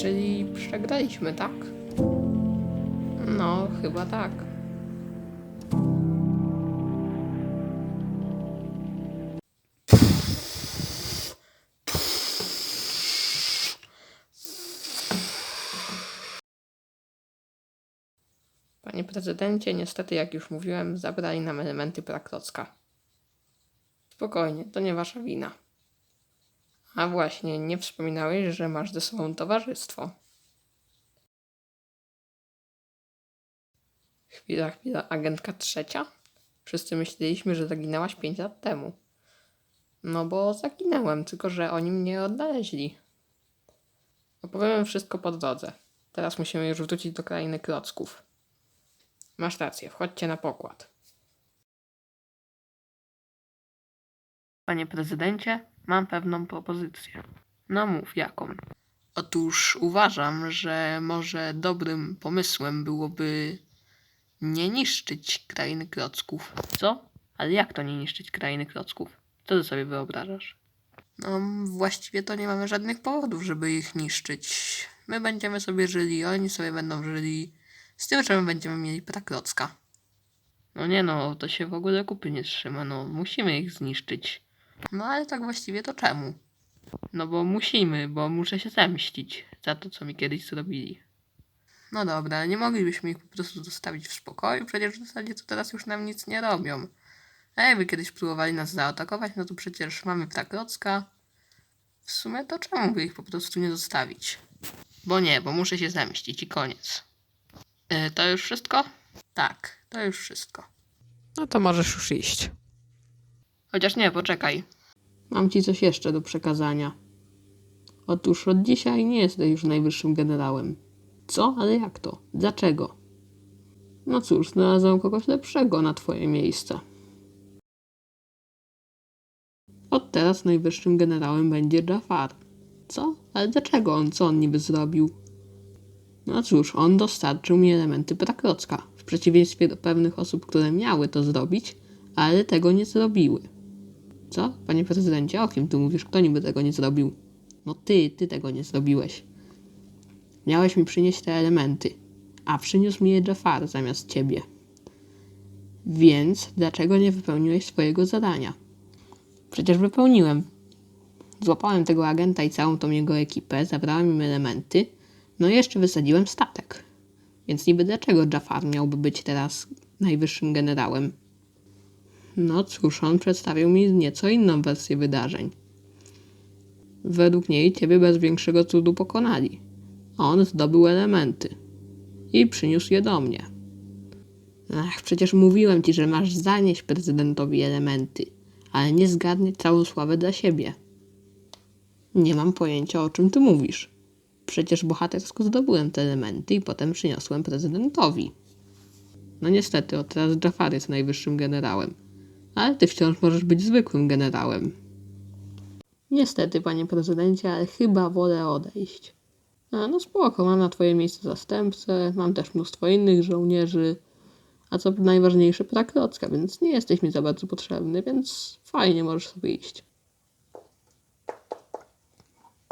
Czyli przegraliśmy, tak? No, chyba tak. Panie prezydencie, niestety, jak już mówiłem, zabrali nam elementy praklocka. Spokojnie, to nie wasza wina. A właśnie, nie wspominałeś, że masz ze sobą towarzystwo. Chwila, chwila, agentka trzecia? Wszyscy myśleliśmy, że zaginęłaś 5 lat temu. No bo zaginęłem, tylko że oni mnie odnaleźli. Opowiemy wszystko po drodze. Teraz musimy już wrócić do krainy klocków. Masz rację, wchodźcie na pokład. Panie prezydencie, mam pewną propozycję. No mów, jaką? Otóż uważam, że może dobrym pomysłem byłoby nie niszczyć krainy klocków. Co? Ale jak to nie niszczyć krainy klocków? Co ty sobie wyobrażasz? No, właściwie to nie mamy żadnych powodów, żeby ich niszczyć. My będziemy sobie żyli, oni sobie będą żyli. Z tym, że my będziemy mieli praklocka. No nie no, to się w ogóle kupy nie trzyma, no musimy ich zniszczyć. No ale tak właściwie to czemu? No bo musimy, bo muszę się zemścić za to, co mi kiedyś zrobili. No dobra, nie moglibyśmy ich po prostu zostawić w spokoju, przecież w zasadzie to teraz już nam nic nie robią. A jakby kiedyś próbowali nas zaatakować, no to przecież mamy praklocka. W sumie to czemu by ich po prostu nie zostawić? Bo nie, bo muszę się zemścić i koniec. E, to już wszystko? Tak, to już wszystko. No to możesz już iść. Chociaż nie, poczekaj. Mam ci coś jeszcze do przekazania. Otóż od dzisiaj nie jesteś już najwyższym generałem. Co? Ale jak to? Dlaczego? No cóż, znalazłem kogoś lepszego na twoje miejsce. Od teraz najwyższym generałem będzie Jafar. Co? Ale dlaczego on? Co on niby zrobił? No cóż, on dostarczył mi elementy prakrocka, w przeciwieństwie do pewnych osób, które miały to zrobić, ale tego nie zrobiły. Co? Panie prezydencie, o kim tu mówisz? Kto niby tego nie zrobił? No ty, ty tego nie zrobiłeś. Miałeś mi przynieść te elementy, a przyniósł mi je Jafar zamiast ciebie. Więc dlaczego nie wypełniłeś swojego zadania? Przecież wypełniłem. Złapałem tego agenta i całą tą jego ekipę, zabrałem im elementy, no i jeszcze wysadziłem statek. Więc niby dlaczego Jafar miałby być teraz najwyższym generałem? No cóż, on przedstawił mi nieco inną wersję wydarzeń. Według niej ciebie bez większego trudu pokonali. On zdobył elementy i przyniósł je do mnie. Ach, przecież mówiłem ci, że masz zanieść prezydentowi elementy, ale nie zgadniać całą sławę dla siebie. Nie mam pojęcia, o czym ty mówisz. Przecież bohatersko zdobyłem te elementy i potem przyniosłem prezydentowi. No niestety, od teraz Jafar jest najwyższym generałem. Ale ty wciąż możesz być zwykłym generałem. Niestety, panie prezydencie, ale chyba wolę odejść. A no spoko, mam na twoje miejsce zastępcę, mam też mnóstwo innych żołnierzy, a co najważniejsze prakrocka, więc nie jesteś mi za bardzo potrzebny, więc fajnie możesz sobie iść.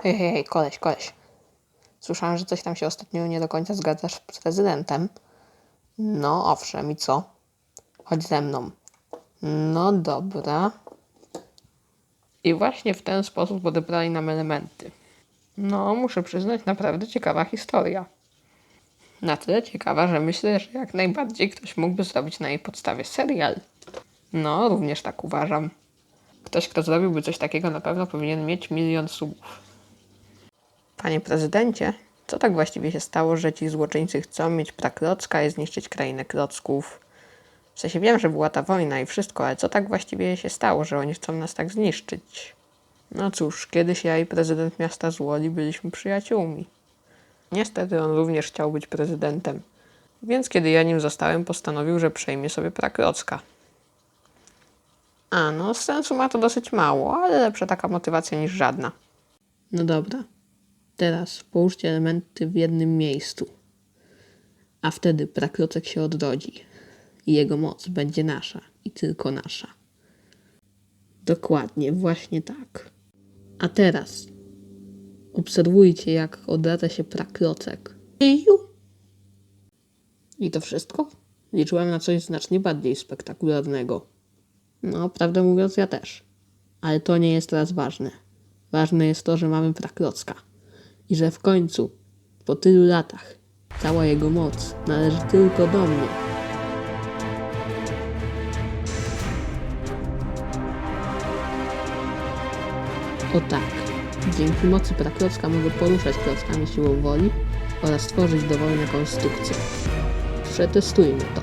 Hej, hej, hej, koleś, koleś. Słyszałem, że coś tam się ostatnio nie do końca zgadzasz z prezydentem. No, owszem, i co? Chodź ze mną. No dobra. I właśnie w ten sposób odebrali nam elementy. No, muszę przyznać, naprawdę ciekawa historia. Na tyle ciekawa, że myślę, że jak najbardziej ktoś mógłby zrobić na jej podstawie serial. No, również tak uważam. Ktoś, kto zrobiłby coś takiego, na pewno powinien mieć milion subów. Panie prezydencie, co tak właściwie się stało, że ci złoczyńcy chcą mieć praklocka i zniszczyć krainę klocków? W sensie wiem, że była ta wojna i wszystko, ale co tak właściwie się stało, że oni chcą nas tak zniszczyć? No cóż, kiedyś ja i prezydent miasta Złoli byliśmy przyjaciółmi. Niestety on również chciał być prezydentem, więc kiedy ja nim zostałem, postanowił, że przejmie sobie praklocka. A no, sensu ma to dosyć mało, ale lepsza taka motywacja niż żadna. No dobra. Teraz połóżcie elementy w jednym miejscu. A wtedy praklocek się odrodzi. I jego moc będzie nasza i tylko nasza. Dokładnie, właśnie tak. A teraz Obserwujcie, jak odradza się prakrocek. I to wszystko? Liczyłem na coś znacznie bardziej spektakularnego. No, prawdę mówiąc, ja też. Ale to nie jest teraz ważne. Ważne jest to, że mamy prakrocka. I że w końcu, po tylu latach, cała jego moc należy tylko do mnie. O tak. Dzięki mocy praklocka mogę poruszać klockami siłą woli oraz tworzyć dowolne konstrukcje. Przetestujmy to.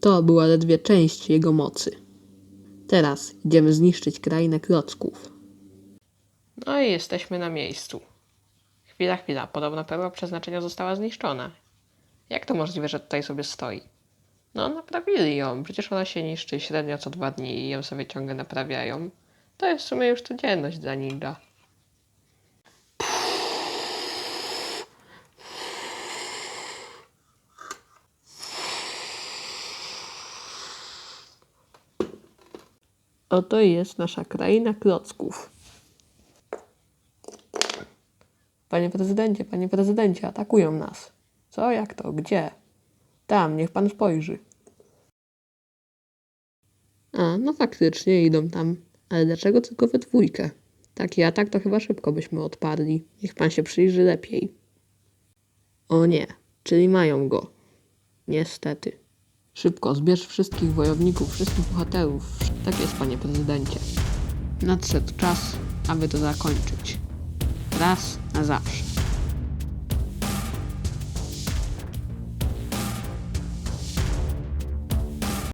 To była ledwie część jego mocy. Teraz idziemy zniszczyć krainę klocków. No i jesteśmy na miejscu. Chwila, chwila. Podobno perła przeznaczenia została zniszczona. Jak to możliwe, że tutaj sobie stoi? No, naprawili ją. Przecież ona się niszczy średnio co dwa dni i ją sobie ciągle naprawiają. To jest w sumie już codzienność dla ninja. Oto jest nasza kraina klocków. Panie prezydencie, panie prezydencie, atakują nas. Co, jak to, gdzie? Tam, niech pan spojrzy. A, no faktycznie idą tam. Ale dlaczego tylko we dwójkę? Taki atak to chyba szybko byśmy odparli. Niech pan się przyjrzy lepiej. O nie, czyli mają go. Niestety. Szybko, zbierz wszystkich wojowników, wszystkich bohaterów. Tak jest, panie prezydencie. Nadszedł czas, aby to zakończyć. Raz na zawsze.